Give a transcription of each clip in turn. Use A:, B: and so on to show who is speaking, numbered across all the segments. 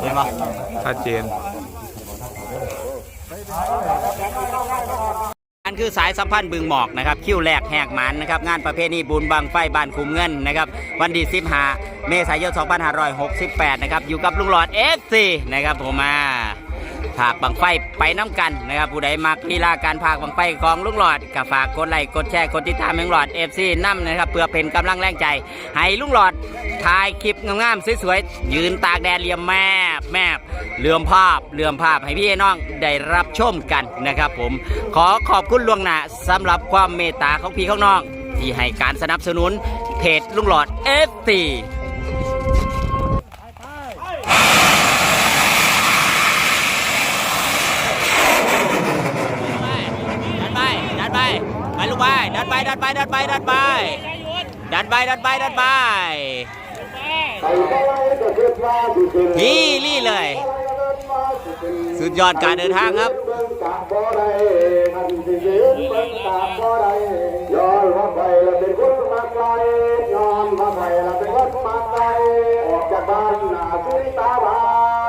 A: เห็นปะชัดเจน
B: อันคือสายสัมพันธ์บึงหมอกนะครับคิวแรกแหกหมันนะครับงานประเพณีบุญบังไฟบานคุมเงินนะครับวันที่15เมษายน 2568 นะครับอยู่กับลุงหลอด FC นะครับผมมา ผากบังไฟไปน้ำกันนะครับผู้ใดมักลีลาการผากบังไฟของลุงหลอดก็ฝากกดไลค์กดแชร์กดติดตามลุงหลอด FC นำนะครับเพื่อเป็นกำลังแรงใจ ให้ลุงหลอดถ่ายคลิปงามๆสวยๆยืนตากแดดเลียมแมบแมบเลื่อมภาพเลื่อมภาพให้พี่น้องได้รับชมกันนะครับ ผมขอขอบคุณล่วงหน้าสำหรับความเมตตาของพี่ของน้องที่ให้การสนับสนุนเพจลุงหลอด FT ดันไป ดันไป ไปลูกไป ดั นไปดันไปดันไปดันไปดันไปดันไปดันไปนี่ลี่เลย สุดยอดการเดินทางครับ
C: ย้อนมาไปแล้วเป็นคนมาไกลย้อนมาไปแล้วเป็นคนมาไกลออกจากบ้านหน้าสุนตาบา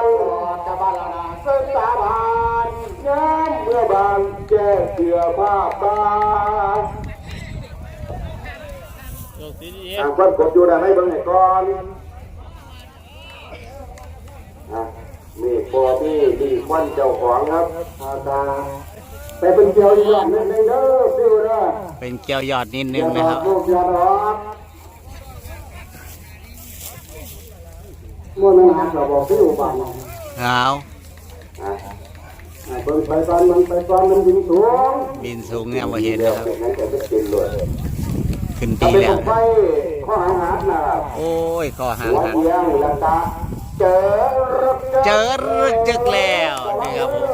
C: นออกจากบ้านหน้าสุนตาบานย้ำเมื่อบานแก้เสือผ้าบาน ทางคนกดอยู่ได้ไหมเบิ่งให้ก่อนอะนี่พอที่ดีควันเจ้าของครับอาตาไปเป็นเกี่ยวอีกอย่างหนึงเด้อฟิวเด้อ
B: เป็นเกี่ยวยอดนิดนึงนะครับ
C: ลูกยาดอกมื่อนั้นหาเขาบอกที่อุบัตินะ
B: เอา
C: อะอะเบิ่งไปตอนมันไปตอนมันยิงสูง
B: บินสูงเนี่ยมาเห็นนะครับ ขึ้นปีแล้ว
C: องไฟข้อหาหาดนะ
B: โอ้ยคอหาง
C: หัว
B: หัก
C: เดียงแล้วตาเจอรึก
B: เจอรึกจึกแล้วนะครับผม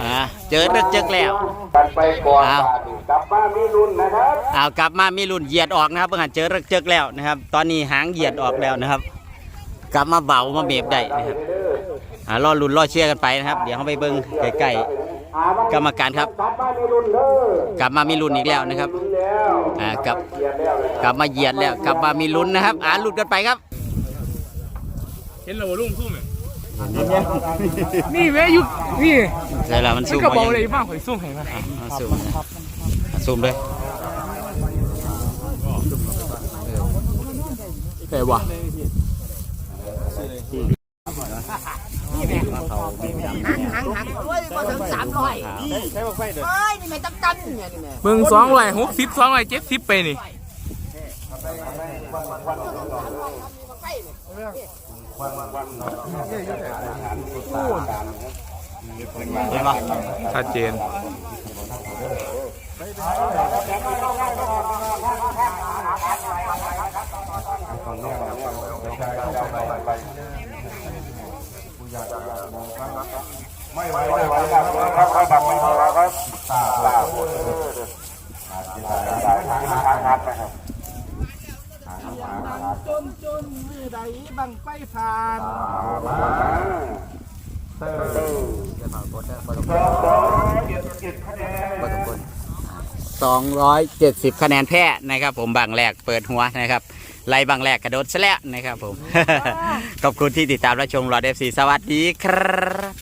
B: อ่าเจอรึกจึกแล้ว
C: กันไปก่อน
B: อ้าว
C: กลับบ้านมีรุ่นนะครับ
B: เอากลับมามีรุ่นเหยียดออกนะครับเพิ่งหันเจอรึกจึกแล้วนะครับ ตอนนี้หางเหยียดออกแล้วนะครับ กลับมาเบามาเบบได้นะครับอ่ารอลุ้นรอเชียร์กันไปนะครับ เดี๋ยวเขาไปเบิ้งใกล้ๆ กรรมการครับ
C: กลับบ้านมีรุ่นเด้อก
B: ลับมามีรุ่นอีกแล้วนะครับ
C: รุ่นแล้ว
B: อ่ากลับ
C: เกียร์แล้วเลย
B: กลับมาเหยียดแล้ว กลับมามีลุ้นนะครับอ่าลุ้นกันไปครับ
A: เห็นเราลุ่มซุ่มเนี่ย
D: นี่แม่ยุนี่
B: ใช่แล้วมัน
D: มัน
B: ซูม
D: กระ
B: มา
D: เบา
B: อย่าง
D: เลย
B: นี้
D: มา กข่อยสู้ให้มา
B: อะเอาซูมนะอะซูมเลย
D: แต่ว่เบิ่งสองร้อยหกสิบสองร้อยเจ็ดสิบไปนี่
A: เห็นปะชัดเจน
C: ไม่ไหวไม่ไหวครับครับครับครับไม่ไหวครับตาตาหมดทางทางนัดนะครับ
D: จนจนมือใดบังไฟผ่าน
B: 270คะแนนแพ้นะครับ ผมบางแรกเปิดหัวนะครับ ไล่บางแรกกระโดดซะแล้วนะครับผม ขอบคุณที่ติดตามรับชมรอดเอฟซีสวัสดีครับ